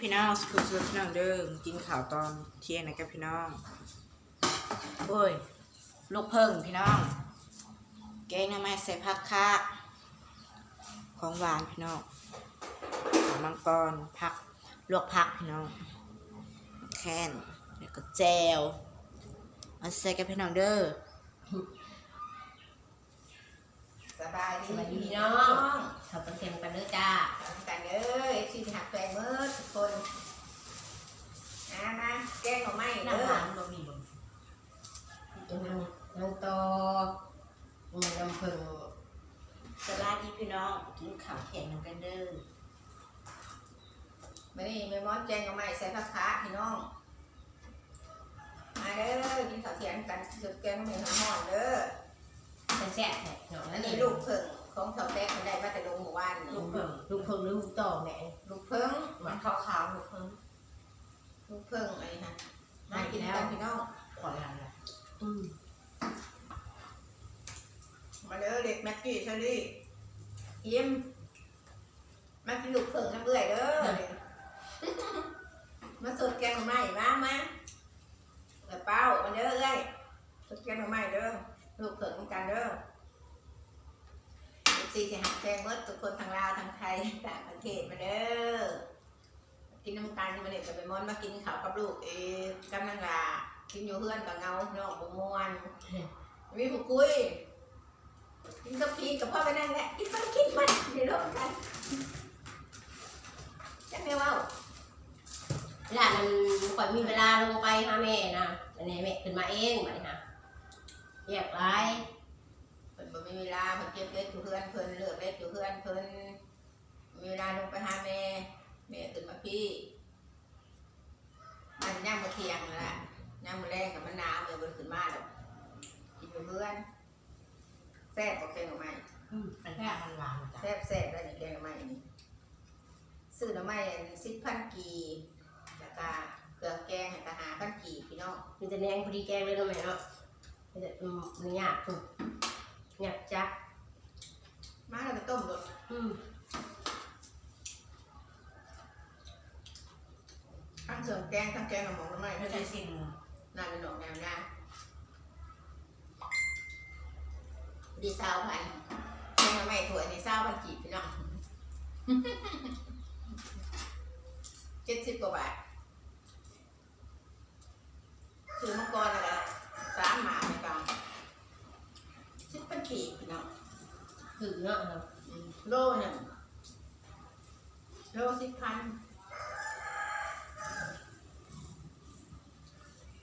พี่น้องสกุลสกุลพี่น้องเด้อกินข้าวตอนเที่ยงนะครับพี่น้องโอ้ยลูกเพิ่งพี่น้อง แกงน้ำไม้ใส่ผักคะของหวานพี่น้องมังกรผักลวกผักพี่น้องแค่นแล้วก็แจวมาใส่กับพี่น้องเด้อสบายดีสวัสดีพี่น้อง งขอบคุณเต็มกันเด้อจ้าทำกันเอ้ยชีหักแฟนเมื่อทุกคนนะนะแกงของไม่น้ำเด้อหวานบ่มีบ่ตัวน้ำน้ำโตมีน้ำผึ้งสวัสดีพี่น้องกินข้าวเที่ยงนำกันเด้อมานี่แม่มอสแกงของไม่ใส่ผักขาพี่น้อง มาเด้อกินข้าวเที่ยงกันสุดแกงของไม่หอมๆเด้อแซ่บๆแท้เนาะอันั่นนนี้นี่ลูลูกกเพิ่ง ของชาวแป๊กมันได้มาแต่ลงหมู่บ้านลูนี่กเพิ่งลูกเพิ่งหรือลูกโตแม่ลูกเพิ่งมันขาวๆลูกเพิ่งลูกเพิ่งอะไรนะมากินกันพี่น้องขอยังละอืมมาเด้อเด็กแม็กกี้เชอรี่ยิ้มมากินลูกเพิ่งน้ำเบื่อยเด้อมาสดแกงหน่อไม้มามาเออเป้ามาเด้อเอ้ยสดแกงหน่อไม้เด้อลูกเพิ่งเหมือนกันเด้อ ซีจะหักแพงเมื่อทุกคนทางลาวทางไทยต่างประเทศมาเด้อกินน้ำตาลมาเนี่ยจะไปมอนมากินข้าวกับลูกเองกำลังลากินอยู่เพื่อนกับเงาน้องบุมวนมีผู้คุยกินกับพีกับพ่อไปนั่นแหละกินมันกินมันเดี๋ยวรบกันจังไม่ว่าเวลามันข่อยมีเวลาลงไปหาแม่นะอันนี้แม่ขึ้นมาเองบัดนี้ฮะแยกหล นบ่มีเวลาเพิ่นเก็บเล็กอยู่เพื่อนเพิ่นเลือกเล็กอยู่เพื่อนเพิ่นมีเวลาลงไปหาแม่แม่ขึ้นมาพี่ มันย่างมาเที่ยงนั่นแหละย่างมาแรงกับมันหนาวเดี๋ยวเพิ่นขึ้นมาแล้วกินอยู่เพื่อนแซ่บกว่าแกงหน่อไม้อืมมันแค่มันหวานจ้ะแซ่บแซ่บแล้วนี่แกงหน่อไม้นี่ซื้อหน่อไม้สิบพันกีแล้วก็เกลือแกงให้ก็หาพันกีพี่น้องมันจะแนงพอดีแกงเลยเนาะแม่เนาะมันจะอืมมันยากถูก ยากจักมาแล้วไปต้มรสอืมทั้งเสริมแกงทั้งแกงหน่อหมก ถือเนาะเนาโลเนี่ยโลสิบพัน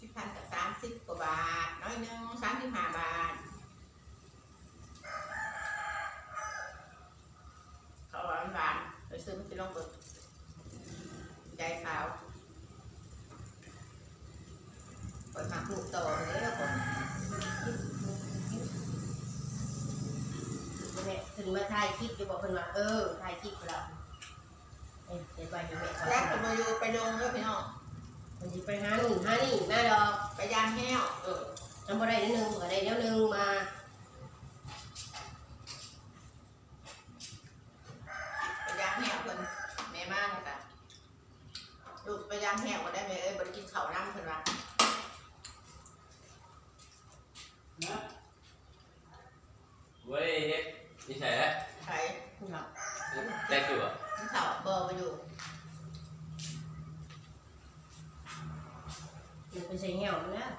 สิบพันกับสามสิบกว่าบาท น้อยหนึงสามสิบห้าบาท เขาหวานหวานไปซื้อมันจะลงเบิด ม่ขึ้นมาถ่ายคลิปอยู่บอกเพิ่นว่าเออถ่ายคลิปแล้วเอ้ยเดี๋ยวไปอยู่แม่ก่อนแล้วไปมาอยู่ไปลงด้วยพี่น้องมันสิไปหาหนึ่งหานี่มาดอกไปยามแห้วเออทำบ่ได้นิดนึงก็ได้เดี๋ยวนึงมาไปยามแห้วเพิ่นแม่มากเลยจ้ะลูกไปยามแห้วก็ได้ไหมเอ้ยบริกินข้าวน้ำเพิ่นว่า เว้ยเฮ็ดนี่ใช่แล้ว ใช้ เนาะ แจ็คอยู่อะ กินข้าวเบอร์ไปอยู่ เดี๋ยวไปใส่เหี่ยวแล้ว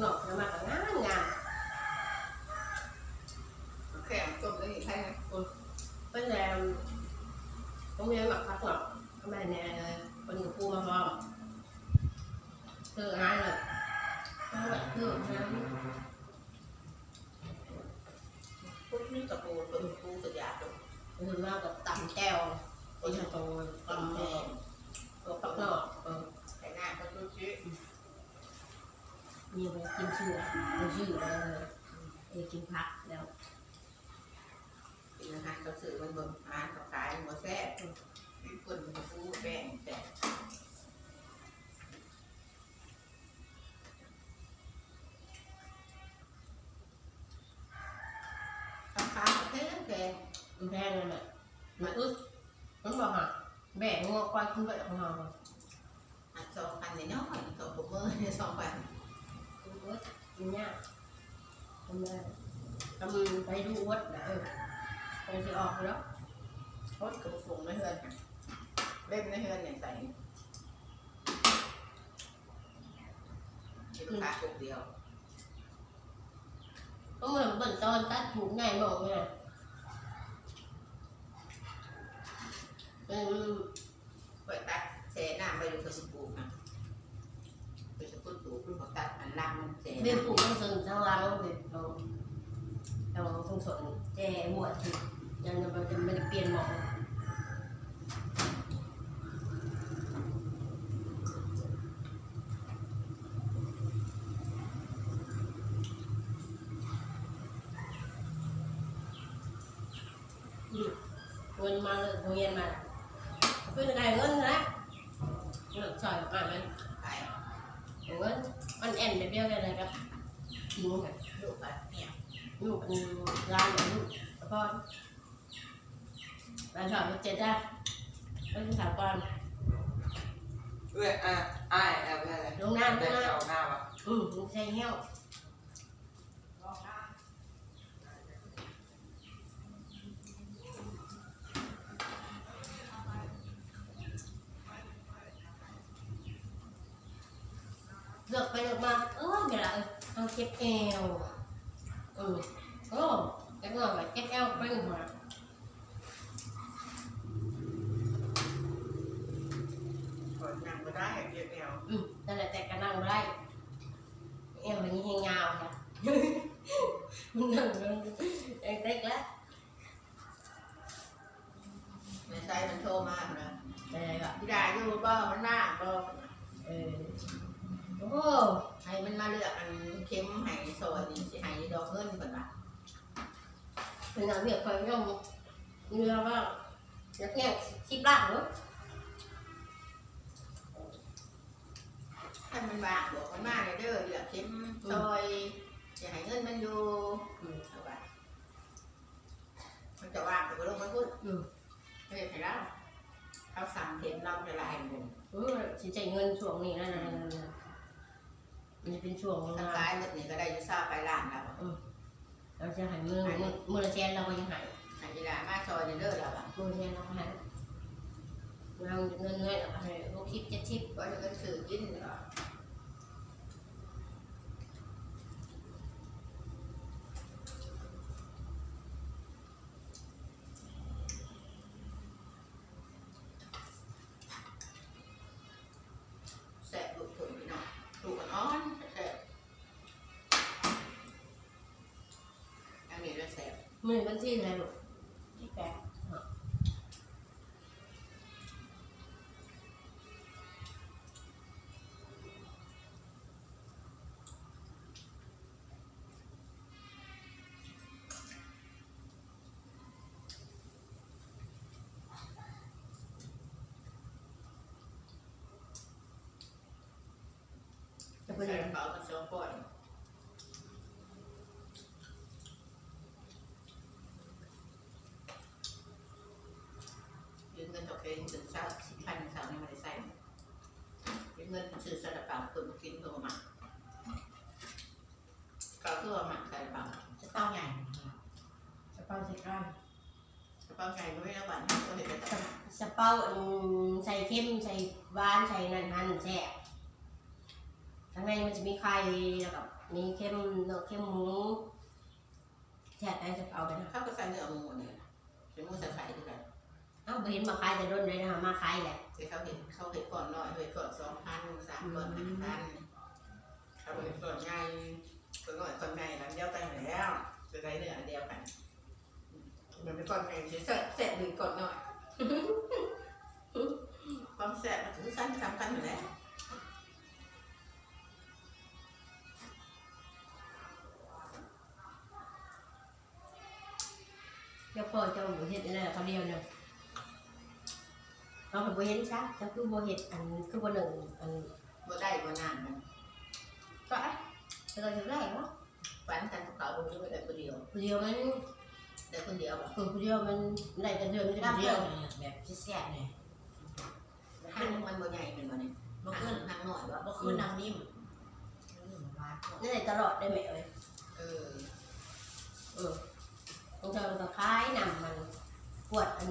หนอกน้ำมันก็งามงาม แข็ง ต้มแล้วอีกใช่ไหมเพิ่นแลมต้องมีหมักผักหนอกทำไมเนี่ยเป็นกับปูมาพร้อมเจอหาเลยเอาแบบเจอหา พุด นี่กับปูตัวปูตัวยาตัวคือมากกับตำแก้วไอ้ชาโตตำแห้งตัวผักหนเออใส่หน้าก็ดูชิมีไปกินชื่อกินชื่ออะไรเลยกเออกินผักแล้วกินอาหาราซื้อมันบ่อาหารเขาขายมันบ่แซ่บมีคนมันก็ฟูแป้งแต่ราคาแพงแพงมันแพงเลยแหละมันอึดมันบอกฮะแบ่งงอกควายคุณไปของเราอันสองพันเนี่ยน้อยสองผมเมื่อเนี่ยสองพันคุณอึดกินยากทำได้ทำไปดูวัดนะ เออคงจะออกแล้วโคตรกระฟุงไม่เฮือนค่ะเล่นไม่เฮือนเนี่ยใส่กินข้าวคนเดียวก็เหมือนเปิดตอนตัดถูกง่ายบอกเลยเออเปิดตัดเสน้ำไปดูกระสิปลูกนะกระสิปลูกปลูกลูกเขาตัดอันล่างมันเสเบี้ยน้ำผูกต้องสนทางล่างเราเบี้ยเราเราต้องสนแจหัวถึง ยังเราจะไม่ได้เปลี่ยนหมอกเงินมาเลยโรงเรียนมาเป็นไงเงินนะเงินซอยอ่านมันขายเงินมันแอนแบบเดียวกันเลยครับจริงค่ะลูกแบบเนี่ยลูกเป็นร้านของลูกแล้วก็ ร้านสอนเจ็ดจ้าก็คือถามก่อนเอ้ยอะอ้ายแอบอะไรลงน้ำลได้งน้จะเอาหน้าวะำอืมลูกใส่เหี้ยวเลือกไปเลือกมาเออเดี๋ยวละเอาเจ็บเอวอืมโอ้เจ็บเงาแบบเจ็บเอวไปหนึ่งมา ก่อนนั่งก็ ได้เรียบเอวอืมนั่นแหละแต่ก็นั่งบ่ได้เอวมันยังให้ยาวค่ะมันนั่งมันเด็กๆแล้วในใจมันโทรมานะอะไรแบบพี่ดาอยู่บ่มันมากบ่เออโอ้ให้มันมาเลือกอันเข็มให้ซอยนี่สิให้ดอกเงินเพิ่นว่าเป็นเอาเรียกคนย่อมเรือว่าอยากแง่ชิบล่างเนอะ ถ้ามันว่างบอกมันมากเลยเด้อเหลือเข็มซอยสิให้เงินมันอยู่อืมเอาว่ามันจะว่างแต่ก็ลงมาพูดอืม ไม่ได้ให้เราเขาสั่งเข็มเราจะลายหนึ่งเออสิใจเงินช่วงนี้นั่นนั่นนั่นนั่นมันจะเป็นช่วงทางงานซ้ายมืดนี่ก็ได้อยูซ่าไปล้านแล้วเราจะหายมือมือมือละแสนเราก็ยังหายให้ยีดามาซอยนี่เด้อแล้วอะมือละแสนเราก็หายเราเงินเงินเราก็ให้หกสิบเจ็ดสิบก็จะเงินซื้อกินเนาะ มือบัญชีอะไรลูกที่แปดจะใส่เป็นกยังระเป๋ากันสองคนยืมเงินตัวเองถึงเช้าสิบพันสาวนี่ไม่ได้ใส่ยืม เงินซื้อซาลาเปาคนมากินตัวมาก็ตัวมาซาลาเปาจะเต้าใหญ่สเปาใส่กล้ามกระเป๋าใหญ่ก็ไม่ได้หวานก็เห็นแต่สเปาอืมใส่เข้มใส่หวานใส่นั่นนั่นแซ่บข้างในมันจะมีไข่แล้วก็มีเข้มเนื้อเข้มหมูแซ่บได้สเปาไปนะข้าวก็ใส่เนื้อหมูเนี่ยใส่หมูใส่ไข่ด้วยกันเอ้าบ่เห็นมาขายแต่ร่นเลยนะคะมาขายแหละ ที่เขาเห็นเขาเห็นก่อนหน้อยเห็นก่อนสองพันสามก่อนห้าพันเขาเห็นก่อนใหญ่ก่อนหน้อยก่อนใหญ่หลังเดียวกันแล้วจะได้เนื้อเดียวกันมันเป็นก่อนใหญ่เฉยๆแสบดีก่อนหน้อยความแสบมันถึงสั้นสำคัญอยู่แล้วเจ้าพ่อจะเจ้าบ่เฮ็ดอันนั้นเขาเดียวเนี่ย เราก็บ่เห็นซะเจ้าคือบ่เฮ็ดอันคือบ่หนึ่งอันบ่ได้บ่นานมันก็อะแต่ก็จะได้เนาะฝันกันกับเขาบ่ได้คนเดียวผู้เดียวมันแต่คนเดียวบ่คือผู้เดียวมันได้แต่เดือนมันจะน้ำผู้เดีเดียยววแบบแซ่บๆเนี่ยห้างมันบ่ใหญ่เป็นบ่เนี่ยบ่ห้าขึ้นงห้างน้อยบ่บ่ขึ้นน้ำนิ่มอืมหวานนั่นแหละตลอดได้ไหมเอ้ยเออเออของเจ้าก็คล้ายนำมันปวดอัน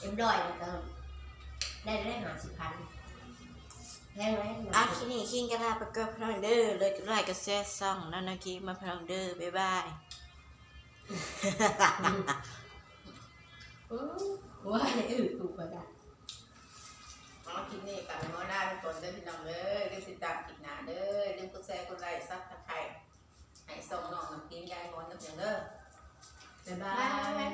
เอ็มดอยมันก็ ได้ได้หาสิบพันแพงไหมอะคิดนี่คิงกันลาไปกับพี่น้องเด้อเลยก็ไลค์ก็แซ่ซ่องนั่นนะคิมาพี่น้องเด้อบ๊ายบาย อืมว่าจะอืดถูกกว่าได้เอาคลิปนี้กลับไปมอได้ทุกคนเด้อพี่น้องเด้อเดี๋ยวติดตามคลิปหน้าเด้อเดี๋ยวกดแชร์กดไลค์ซับสไครต์ให้ส่งน้องน้ำกินยายมอนนะเพียงเด้อบ๊ายบาย